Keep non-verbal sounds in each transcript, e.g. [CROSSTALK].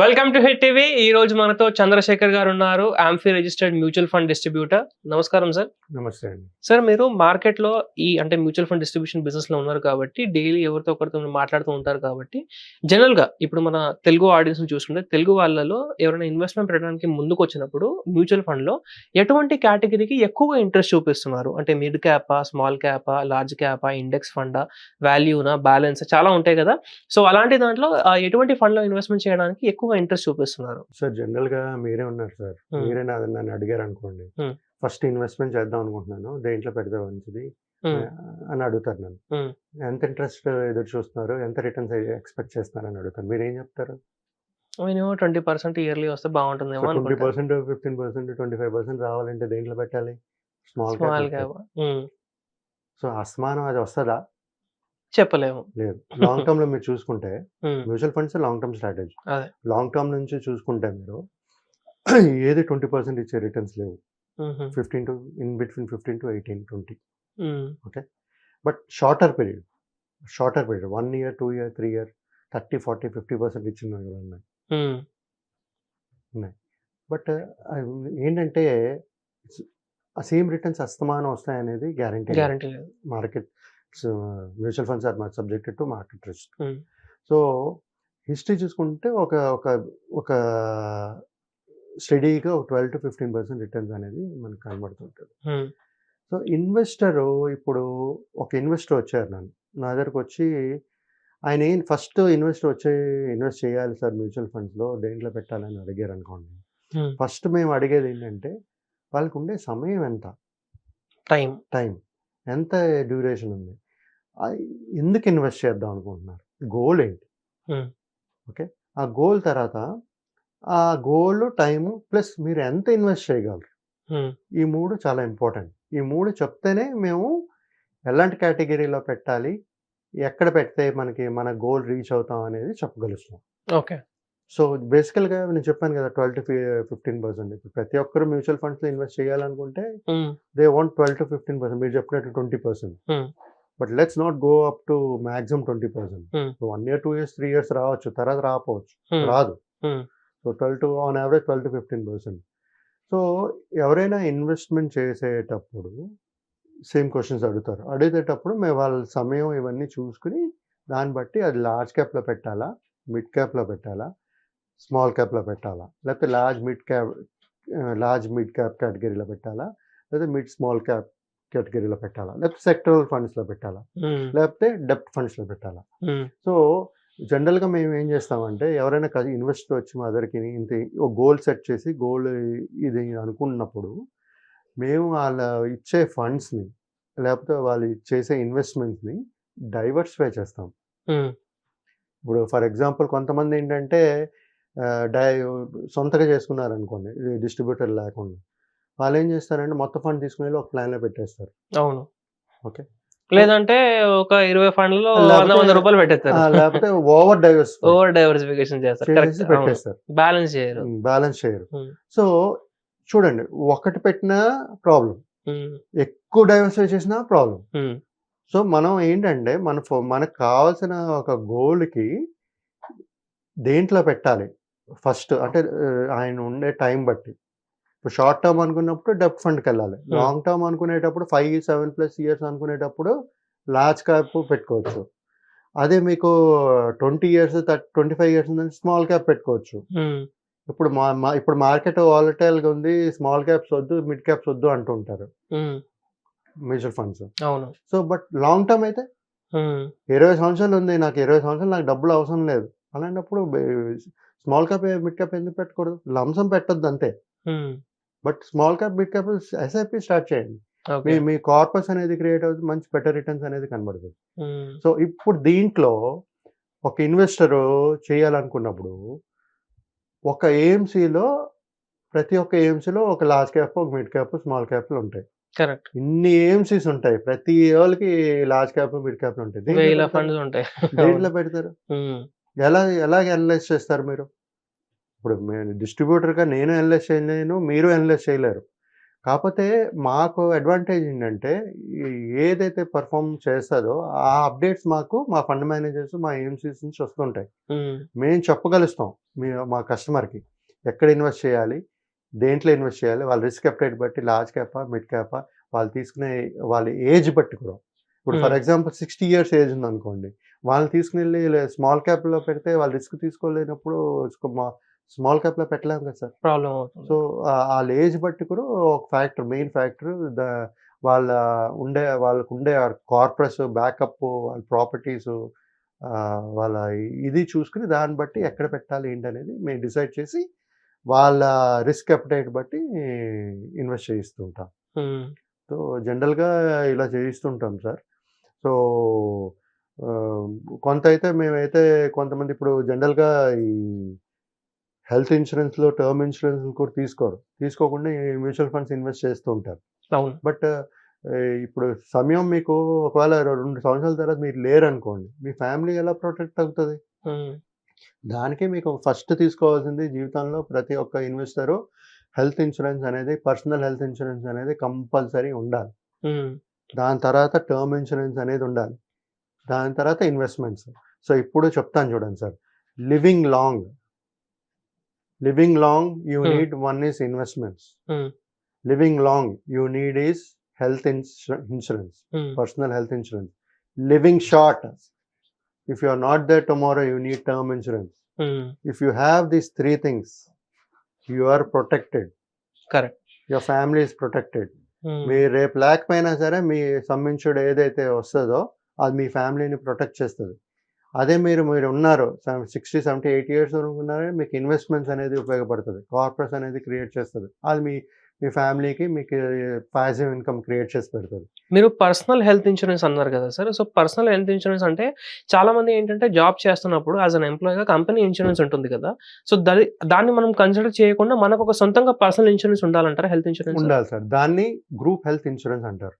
Welcome to hit TV ఈ రోజు మనతో చంద్రశేఖర్ గారు ఉన్నారు AMFI registered mutual fund distributor నమస్కారం సార్. నమస్తే అండి. సార్ మీరు మార్కెట్లో ఈ అంటే మ్యూచువల్ ఫండ్ డిస్ట్రిబ్యూషన్ బిజినెస్లో ఉన్నారు కాబట్టి డైలీ ఎవరితో ఒకరితో మాట్లాడుతూ ఉంటారు కాబట్టి జనరల్గా ఇప్పుడు మన తెలుగు ఆడియన్స్ చూసుకుంటే తెలుగు వాళ్ళలో ఎవరైనా ఇన్వెస్ట్మెంట్ పెట్టడానికి ముందుకు వచ్చినప్పుడు మ్యూచువల్ ఫండ్లో ఎటువంటి కేటగిరీకి ఎక్కువగా ఇంట్రెస్ట్ చూపిస్తున్నారు? అంటే మిడ్ క్యాపా స్మాల్ క్యాపా లార్జ్ క్యాపా ఇండెక్స్ ఫండా వాల్యూనా బ్యాలెన్స్ చాలా ఉంటాయి కదా. సో అలాంటి దాంట్లో ఎటువంటి ఫండ్లో ఇన్వెస్ట్మెంట్ చేయడానికి ఎక్కువగా ఇంట్రెస్ట్ చూపిస్తున్నారు. సార్ జనరల్గా మీరే ఉన్నారు సార్. మీరే నన్ను అడిగారు అనుకోండి. ఫస్ట్ ఇన్వెస్ట్మెంట్ చేద్దాం అనుకుంటున్నాను. దేంట్లో పెడితే మంచిది. అని అడుగుతారు నన్ను. ఎంత ఇంట్రెస్ట్ ఎదురు చూస్తున్నారు? ఎంత రిటర్న్స్ ఎక్స్పెక్ట్ చేస్తున్నారు? అని అడుగుతారు. మీరు ఏం చెప్తారు? మినిమం ట్వంటీ పర్సెంట్ ఇయర్లీ వస్తే బాగుంటుందేమో twenty percent fifteen percent twenty five percent రావాలంటే దేంట్లో పెట్టాలి? Small cap. సో అస్మానం అది వస్తుందా? చెప్పలేము. లేదు. లాంగ్ టర్మ్లో మీరు చూసుకుంటే mutual funds long term strategy. Long term నుంచి చూసుకుంటే మీరు [CLEARS THROAT] ఏది ట్వంటీ పర్సెంట్ ఇచ్చే రిటర్న్స్ లేవు. Fifteen to in between fifteen to eighteen twenty um, but shorter period shorter period one year two year three year thirty forty fifty percent ఇచ్చిన ఉన్నాయి um, but ఏంటంటే ఆ సేమ్ రిటర్న్స్ అస్తమానం వస్తాయనేది guarantee guarantee market mutual funds are subjected to market risk. So history చూసుకుంటే ఒక ఒక ఒక స్టడీగా ఒక twelve to fifteen percent returns అనేది మనకు కనబడుతుంటుంది. సో ఇన్వెస్టర్ ఇప్పుడు ఒక ఇన్వెస్టర్ వచ్చారు నన్ను. నా దగ్గరకు వచ్చి ఆయన ఏం ఫస్ట్ ఇన్వెస్టర్ వచ్చి ఇన్వెస్ట్ చేయాలి సార్ మ్యూచువల్ ఫండ్స్లో దేంట్లో పెట్టాలని అడిగారు అనుకోండి. ఫస్ట్ మేము అడిగేది ఏంటంటే వాళ్ళకు ఉండే సమయం ఎంత? టైం టైం ఎంత డ్యూరేషన్ ఉంది? ఎందుకు ఇన్వెస్ట్ చేద్దాం అనుకుంటున్నారు? గోల్ ఏంటి. ఓకే. ఆ గోల్ తర్వాత ఆ గోల్ టైము ప్లస్ మీరు ఎంత ఇన్వెస్ట్ చేయగలరు? ఈ మూడు చాలా ఇంపార్టెంట్ ఈ మూడు చెప్తేనే మేము ఎలాంటి కేటగిరీలో పెట్టాలి? ఎక్కడ పెడితే మనకి మన గోల్ రీచ్ అవుతాం అనేది చెప్పగలుగుతాం ఓకే. సో బేసికల్గా నేను చెప్పాను కదా ట్వెల్వ్ టు ఫిఫ్టీన్ పర్సెంట్ ఇప్పుడు ప్రతి ఒక్కరు మ్యూచువల్ ఫండ్స్లో ఇన్వెస్ట్ చేయాలనుకుంటే they want twelve to fifteen percent మీరు చెప్పినట్టు twenty percent. But let's not go up to maximum twenty percent. Hmm. One year two years three years రావచ్చు తర్వాత రాకపోవచ్చు. ఉమ్, రాదు. Hmm. So twelve to on average twelve to fifteen percent so ఎవరైనా investment చేసేటప్పుడు same questions అడుగుతారు. అడిగేటప్పుడు మేము వాళ్ళ సమయం ఇవన్నీ చూసుకుని దాన్ని బట్టి అది లార్జ్ క్యాప్లో పెట్టాలా మిడ్ క్యాప్లో పెట్టాలా స్మాల్ క్యాప్లో పెట్టాలా లేకపోతే large mid cap large mid cap కేటగిరీలో పెట్టాలా లేకపోతే మిడ్ స్మాల్ క్యాప్ కేటగిరీలో పెట్టాలా? లేకపోతే సెక్టరల్ ఫండ్స్లో పెట్టాలా? లేకపోతే డెప్ట్ ఫండ్స్లో పెట్టాలా? సో జనరల్గా మేము ఏం చేస్తామంటే ఎవరైనా ఇన్వెస్టర్ వచ్చి మా దగ్గరికి ఇంత ఒక గోల్ సెట్ చేసి గోల్ ఇది అనుకున్నప్పుడు మేము వాళ్ళ ఇచ్చే ఫండ్స్ని లేకపోతే వాళ్ళు చేసే ఇన్వెస్ట్మెంట్స్ని డైవర్సిఫై చేస్తాం. ఇప్పుడు ఫర్ ఎగ్జాంపుల్ కొంతమంది ఏంటంటే డై సొంతగా చేసుకున్నారు అనుకోండి డిస్ట్రిబ్యూటర్ లేకుండా. వాళ్ళు ఏం చేస్తారంటే మొత్తం ఫండ్ తీసుకుని వెళ్ళి ఒక ప్లాన్లో పెట్టేస్తారు. అవును. ఓకే. లేదంటే ఒక ఇరవై ఫండ్లలో వంద వంద రూపాయలు పెట్టేస్తారు. లేకపోతే ఓవర్ డైవర్సిఫై [LAUGHS] ఓవర్ డైవర్సిఫికేషన్ చేస్తారు. పెట్టేస్తారు. బ్యాలెన్స్ చేయరు. బ్యాలెన్స్ చేయరు. సో చూడండి ఒకటి పెట్టినా ప్రాబ్లం ఎక్కువ డైవర్సిఫై చేసినా ప్రాబ్లం సో మనం ఏంటంటే మన మనకు కావాల్సిన ఒక గోల్కి దేంట్లో పెట్టాలి? ఫస్ట్ అంటే ఆయన ఉండే టైం బట్టి. ఇప్పుడు షార్ట్ టర్మ్ అనుకున్నప్పుడు డెప్ట్ ఫండ్కి వెళ్ళాలి. లాంగ్ టర్మ్ అనుకునేటప్పుడు ఫైవ్ సెవెన్ ప్లస్ ఇయర్స్ అనుకునేటప్పుడు లార్జ్ క్యాప్ పెట్టుకోవచ్చు. అదే మీకు twenty years twenty five years ఉందంటే స్మాల్ క్యాప్ పెట్టుకోవచ్చు. ఇప్పుడు మా ఇప్పుడు మార్కెట్ వాలటైల్గా ఉంది స్మాల్ క్యాప్స్ వద్దు మిడ్ క్యాప్స్ వద్దు అంటుంటారు. మ్యూచువల్ ఫండ్స్ అవును. సో బట్ లాంగ్ టర్మ్ అయితే ఇరవై సంవత్సరాలు ఉంది నాకు ఇరవై సంవత్సరాలు నాకు డబ్బులు అవసరం లేదు. అలాంటప్పుడు స్మాల్ క్యాప్ మిడ్ క్యాప్ ఎందుకు పెట్టకూడదు లంసం పెట్టద్దు అంతే. But small cap mid cap SIP start చేయండి. మీ మీ కార్పస్ అనేది క్రియేట్ అవుతుంది మంచి బెటర్ రిటర్న్స్ అనేది కనబడుతుంది. సో ఇప్పుడు దీంట్లో ఒక ఇన్వెస్టర్ చేయాలనుకున్నప్పుడు ఒక ఏఎంసీలో ప్రతి ఒక్క ఏఎంసీలో ఒక లార్జ్ క్యాప్ ఒక మిడ్ క్యాప్ స్మాల్ క్యాప్లు ఉంటాయి. కరెక్ట్. ఇన్ని ఏఎంసీస్ ఉంటాయి. ప్రతి వాళ్ళకి లార్జ్ క్యాప్ మిడ్ క్యాప్లు ఉంటాయి. దేంట్లో పెడతారు? ఫండ్స్ ఉంటాయి. దేంట్లో పెడతారు. ఉమ్, ఎలా ఎలాగ అనలైజ్ చేస్తారు మీరు? ఇప్పుడు డిస్ట్రిబ్యూటర్గా నేను అనలైజ్ చేయలేను మీరు అనలైజ్ చేయలేరు. కాకపోతే మాకు అడ్వాంటేజ్ ఏంటంటే ఏదైతే పర్ఫార్మ్ చేస్తుందో ఆ అప్డేట్స్ మాకు మా ఫండ్ మేనేజర్స్ మా ఏఎంసీస్ నుంచి వస్తుంటాయి. మేము చెప్పగలుస్తాం మీ మా కస్టమర్కి ఎక్కడ ఇన్వెస్ట్ చేయాలి దేంట్లో ఇన్వెస్ట్ చేయాలి వాళ్ళ రిస్క్ అప్డేట్ బట్టి లార్జ్ క్యాపా మిడ్ క్యాపా వాళ్ళు తీసుకునే వాళ్ళ ఏజ్ బట్టి కూడా. ఇప్పుడు for. Example sixty years age ఉంది అనుకోండి వాళ్ళని తీసుకుని స్మాల్ క్యాప్లో పెడితే వాళ్ళు రిస్క్ తీసుకోలేనప్పుడు స్మాల్ క్యాప్లో పెట్టలేము కదా సార్. ప్రాబ్లం అవుతుంది. సో వాళ్ళ ఏజ్ బట్టి కూడా ఒక ఫ్యాక్టర్ మెయిన్ ఫ్యాక్టర్ ద వాళ్ళ ఉండే వాళ్ళకు ఉండే కార్పొరేట్స్ బ్యాకప్ వాళ్ళ ప్రాపర్టీస్ వాళ్ళ ఇది చూసుకుని దాన్ని బట్టి ఎక్కడ పెట్టాలి ఏంటి అనేది మేము డిసైడ్ చేసి వాళ్ళ రిస్క్ అప్టైట్ బట్టి ఇన్వెస్ట్ చేయిస్తుంటాం సో జనరల్గా ఇలా చేయిస్తుంటాం సార్. సో కొంత అయితే మేమైతే కొంతమంది ఇప్పుడు జనరల్గా ఈ హెల్త్ ఇన్సూరెన్స్లో టర్మ్ ఇన్సూరెన్స్ కూడా తీసుకోరు. తీసుకోకుండా మ్యూచువల్ ఫండ్స్ ఇన్వెస్ట్ చేస్తూ ఉంటారు. అవును. బట్ ఇప్పుడు సమయం మీకు ఒకవేళ రెండు సంవత్సరాల తర్వాత మీరు లేరు అనుకోండి మీ ఫ్యామిలీ ఎలా ప్రొటెక్ట్ అవుతుంది? దానికి మీకు ఫస్ట్ తీసుకోవాల్సింది జీవితంలో ప్రతి ఒక్క ఇన్వెస్టరు హెల్త్ ఇన్సూరెన్స్ అనేది పర్సనల్ హెల్త్ ఇన్సూరెన్స్ అనేది కంపల్సరీ ఉండాలి. దాని తర్వాత టర్మ్ ఇన్సూరెన్స్ అనేది ఉండాలి. దాని తర్వాత ఇన్వెస్ట్మెంట్స్. సో ఇప్పుడు చెప్తాను చూడండి sir. Living long. Living long you need one is investments living long you need is health insurance personal health insurance living short if you are not there tomorrow you need term insurance if you have these three things you are protected your family is protected మీ రేపు లేకపోయినా సరే మీ సంబంధించుడు ఏదైతే వస్తుందో అది మీ ఫ్యామిలీని protect చేస్తుంది. అదే మీరు మీరు ఉన్నారు సిక్స్టీ సెవెంటీ ఎయిటీ ఇయర్స్ ఉన్నారని మీకు ఇన్వెస్ట్మెంట్స్ అనేది ఉపయోగపడుతుంది. కార్పొరేట్స్ అనేది క్రియేట్ చేస్తుంది. అది మీ మీ ఫ్యామిలీకి మీకు పాసివ్ ఇన్కమ్ క్రియేట్ చేసి పెడుతుంది మీరు పర్సనల్ హెల్త్ ఇన్సూరెన్స్ అన్నారు కదా sir. So personal health insurance అంటే చాలా మంది ఏంటంటే జాబ్ చేస్తున్నప్పుడు యాజ్ అన్ ఎంప్లాయీగా కంపెనీ ఇన్సూరెన్స్ ఉంటుంది కదా. సో దాని దాన్ని మనం కన్సిడర్ చేయకుండా మనకు ఒక సొంతంగా పర్సనల్ ఇన్సూరెన్స్ ఉండాలంటారా హెల్త్ ఇన్సూరెన్స్ ఉండాలి సార్. దాన్ని గ్రూప్ హెల్త్ ఇన్సూరెన్స్ అంటారు.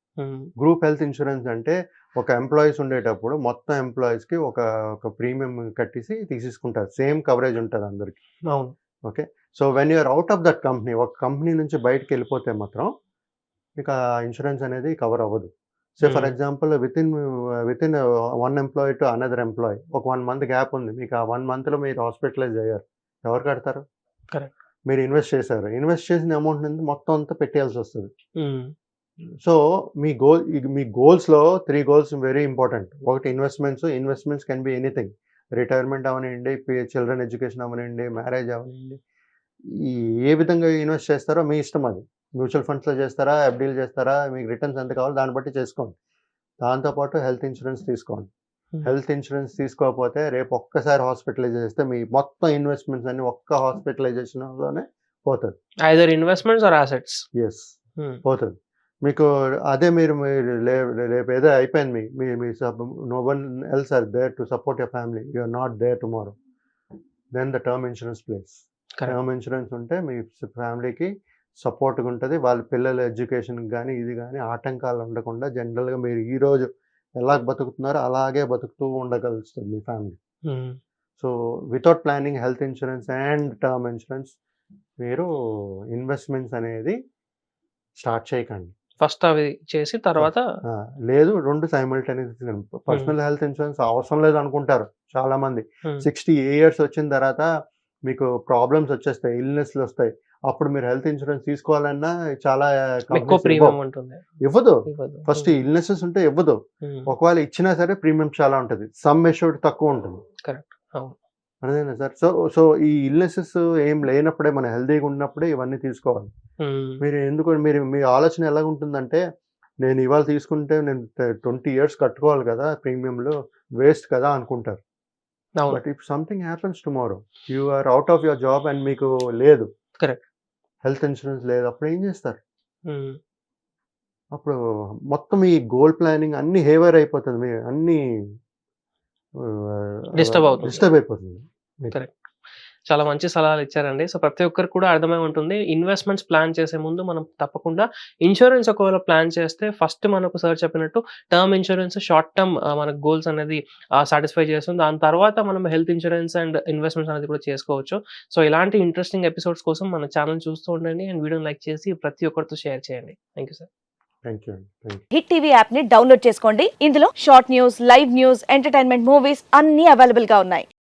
గ్రూప్ హెల్త్ ఇన్సూరెన్స్ అంటే ఒక ఎంప్లాయీస్ ఉండేటప్పుడు మొత్తం ఎంప్లాయీస్కి ఒక ఒక ప్రీమియం కట్టేసి తీసేసుకుంటారు. సేమ్ కవరేజ్ ఉంటుంది అందరికి. అవును. So when you are out of that company ఒక కంపెనీ నుంచి బయటకు వెళ్ళిపోతే మాత్రం మీకు ఆ ఇన్సూరెన్స్ అనేది కవర్ అవ్వదు. So for Hmm. Example within within one employee to another employee ఒక వన్ మంత్ గ్యాప్ ఉంది. మీకు ఆ వన్ మంత్లో మీరు హాస్పిటలైజ్ అయ్యారు. ఎవరు కడతారు? Correct. మీరు ఇన్వెస్ట్ చేశారు. ఇన్వెస్ట్ చేసిన అమౌంట్ నుంచి మొత్తం అంతా పెట్టేయాల్సి వస్తుంది. సో మీ గోల్ మీ గోల్స్లో త్రీ గోల్స్ వెరీ ఇంపార్టెంట్ ఒకటి investments investments can be anything retirement అవనండి children education అవనండి మ్యారేజ్ అవనండి ఈ ఏ విధంగా ఇన్వెస్ట్ చేస్తారో మీ ఇష్టం అది. మ్యూచువల్ ఫండ్స్లో చేస్తారా? ఎఫ్డీలు చేస్తారా? మీకు రిటర్న్స్ ఎంత కావాలో దాన్ని బట్టి చేసుకోండి. దాంతోపాటు హెల్త్ ఇన్సూరెన్స్ తీసుకోండి. హెల్త్ ఇన్సూరెన్స్ తీసుకోకపోతే రేపు ఒక్కసారి హాస్పిటలైజ్ చేస్తే మీ మొత్తం ఇన్వెస్ట్మెంట్స్ అన్ని ఒక్క హాస్పిటలైజేషన్లోనే పోతుంది. ఐదర్ ఇన్వెస్ట్మెంట్స్ ఆర్ అసెట్స్ ఎస్ పోతుంది. మీకు అదే మీరు రేపు ఏదో అయిపోయింది మీ మీ no one else are there to support your family you are not there tomorrow then the term insurance place. Term insurance ఉంటే మీ ఫ్యామిలీకి సపోర్ట్గా ఉంటుంది. వాళ్ళ పిల్లల ఎడ్యుకేషన్కి కానీ ఇది కానీ ఆటంకాలు ఉండకుండా జనరల్గా మీరు ఈ రోజు ఎలా బతుకుతున్నారో అలాగే బతుకుతూ ఉండగలుగుతుంది మీ family. So without planning health insurance and term insurance మీరు ఇన్వెస్ట్మెంట్స్ అనేది స్టార్ట్ చేయకండి. ఫస్ట్ అవి చేసి తర్వాత లేదు రెండు సైమల్టేనియస్ పర్సనల్ హెల్త్ ఇన్సూరెన్స్ అవసరం లేదు అనుకుంటారు చాలా మంది. సిక్స్టీ ఇయర్స్ వచ్చిన తర్వాత మీకు ప్రాబ్లమ్స్ వచ్చేస్తాయి ఇల్నెస్లు వస్తాయి అప్పుడు మీరు హెల్త్ ఇన్సూరెన్స్ తీసుకోవాలన్నా చాలా ఇవ్వదు. ఫస్ట్ ఇల్నెసెస్ ఉంటే ఇవ్వదు. ఒకవేళ ఇచ్చినా సరే ప్రీమియం చాలా ఉంటుంది. సమ్ మెషూర్డ్ తక్కువ ఉంటుంది. అదేనా సార్? సో సో ఈ ఇల్నెసెస్ ఏం లేనప్పుడే మన హెల్తీగా ఉన్నప్పుడే ఇవన్నీ తీసుకోవాలి. మీరు ఎందుకు మీరు మీ ఆలోచన ఎలా ఉంటుందంటే నేను ఇవాళ తీసుకుంటే నేను ట్వంటీ ఇయర్స్ కట్టుకోవాలి కదా ప్రీమియంలో వేస్ట్ కదా అనుకుంటారు. But if something happens tomorrow you are out of your job and మీకు లేదు Correct. హెల్త్ ఇన్సూరెన్స్ లేదు అప్పుడు ఏం చేస్తారు అప్పుడు మొత్తం ఈ గోల్ ప్లానింగ్ అన్ని హేవర్ అయిపోతుంది మీ అన్ని Disturb అవుతుంది. డిస్టర్బ్ అయిపోతుంది Correct. చాలా మంచి సలహాలు ఇచ్చారండి. సో, ప్రతి ఒక్కరికి కూడా అర్థమై ఉంటుంది. ఇన్వెస్ట్‌మెంట్స్ ప్లాన్ చేసే ముందు మనం తప్పకుండా ఇన్స్యూరెన్స్ ఒకవేళ ప్లాన్ చేస్తే ఫస్ట్ మనకు సార్ చెప్పినట్టు టర్మ్ ఇన్స్యూరెన్స్ షార్ట్ టర్మ్ మనకు గోల్స్ అనేది సాటిస్ఫై చేస్తుంది. దాని తర్వాత మనం హెల్త్ ఇన్స్యూరెన్స్ అండ్ ఇన్వెస్ట్‌మెంట్స్ అనేది కూడా చేసుకోవచ్చు. సో, ఇలాంటి ఇంట్రెస్టింగ్ ఎపిసోడ్స్ కోసం మన ఛానెల్ చూస్తూ ఉండండి. అండ్ వీడియోని లైక్ చేసి ప్రతి ఒక్కరితో షేర్ చేయండి. You sir. Thank you you. Hit TV యాప్ని డౌన్లోడ్ చేసుకోండి ఇందులో short news live news entertainment movies అన్ని అవైలబుల్గా ఉన్నాయి